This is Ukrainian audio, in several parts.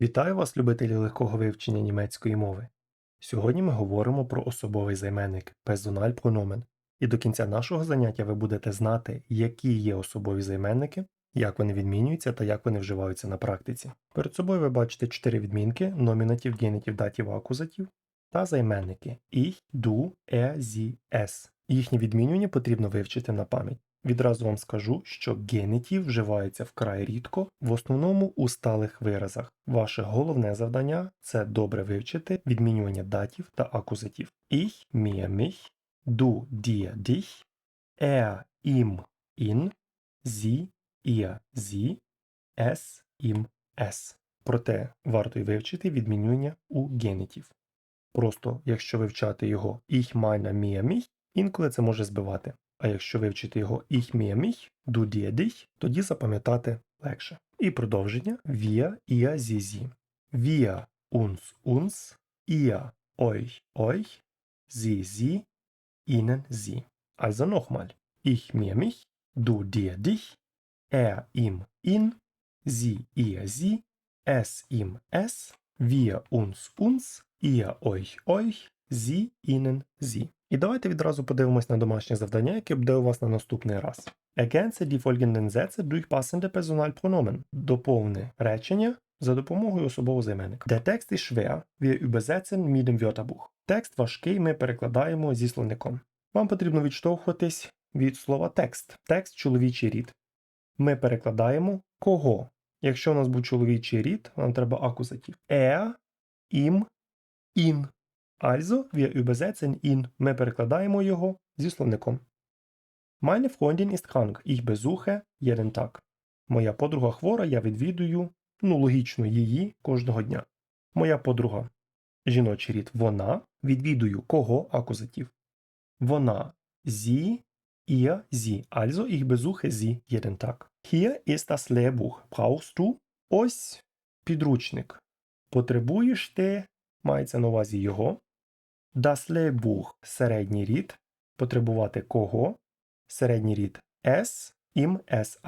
Вітаю вас, любителі легкого вивчення німецької мови. Сьогодні ми говоримо про особовий займенник Personalpronomen. І до кінця нашого заняття ви будете знати, які є особові займенники, як вони відмінюються та як вони вживаються на практиці. Перед собою ви бачите чотири відмінки: номінатив, генітив, датів, акузатив та займенники ich, du, er, sie, es. Їхнє відмінювання потрібно вивчити на пам'ять. Відразу вам скажу, що генітів вживається вкрай рідко, в основному у сталих виразах. Ваше головне завдання це добре вивчити відмінювання датів та акузатив. Ich, mir, mich, du, dir, dich, er, ihm, ihn, sie, ihr, sie, es, ihm, es. Проте варто й вивчити відмінювання у генітів. Просто якщо вивчати його ich, meiner, mir, mich, інколи це може збивати. А якщо вивчити його ich, mir, mich, du, dir, dich, тоді запам'ятати легше. І продовження wir, ihr, sie, sie. Wir, uns, uns, ihr, euch, euch, sie, sie, ihnen, sie. Also nochmal. Ich, mir, mich, du, dir, dich, er, ihm, ihn, sie, ihr, sie, es, ihm, es, wir, uns, uns, ihr, euch, euch, sie, ihnen, sie. І давайте відразу подивимось на домашнє завдання, яке буде у вас на наступний раз. Ergänze die folgenden Sätze durch passende Personalpronomen. Доповни речення за допомогою особового займенника. Der Text ist schwer. Wir übersetzen mit dem Wörterbuch. Текст важкий, ми перекладаємо зі словником. Вам потрібно відштовхуватись від слова текст. Текст чоловічий рід. Ми перекладаємо кого. Якщо у нас був чоловічий рід, нам треба акузатив. Er, ihm, ihn. Also, wir übersetzen ihn. Ми перекладаємо його зі словником. Meine Freundin ist krank. Ich besuche jeden Tag. Моя подруга хвора, я відвідую, ну, логічно, її кожного дня. Моя подруга жіночий рід вона, відвідую кого акузатив. Вона sie, ihr, sie. Also, ich besuche sie jeden Tag. Hier ist das Lehrbuch. Brauchst du? Ось підручник. Потребуєш ти, мається на увазі його. Das Lehrbuch – середній рід. Потребувати кого? Середній рід S, im S,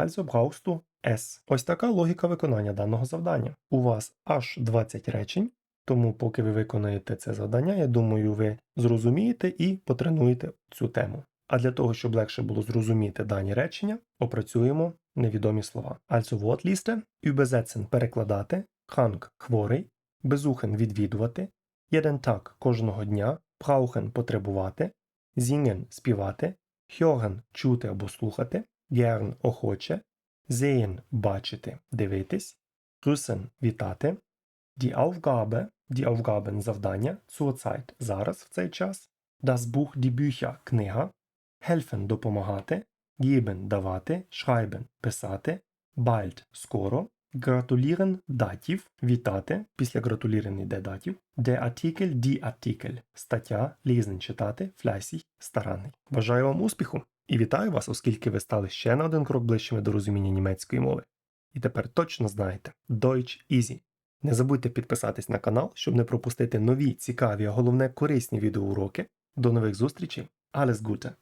du S. Ось така логіка виконання даного завдання. У вас аж 20 речень, тому поки ви виконаєте це завдання, я думаю, ви зрозумієте і потренуєте цю тему. А для того, щоб легше було зрозуміти дані речення, опрацюємо невідомі слова. Also Wortliste, übersetzen – перекладати, krank – хворий, besuchen – відвідувати, jeden Tag – кожного дня, brauchen – потребувати, singen – співати, hören – чути або слухати, gern – охоче, sehen – бачити, дивитись, grüßen – вітати, die Aufgabe – die Aufgaben – завдання, zurzeit – зараз в цей час, das Buch – die Bücher – книга, helfen – допомагати, geben – давати, schreiben – писати, bald – скоро, gratulieren – датів, вітати, після gratulіren йде датів, der Artikel – die Artikel, стаття, lesen – читати, fleißig – старанний. Бажаю вам успіху і вітаю вас, оскільки ви стали ще на один крок ближчими до розуміння німецької мови. І тепер точно знаєте Deutsch Easy. Не забудьте підписатись на канал, щоб не пропустити нові, цікаві, а головне корисні відеоуроки. До нових зустрічей. Alles Gute!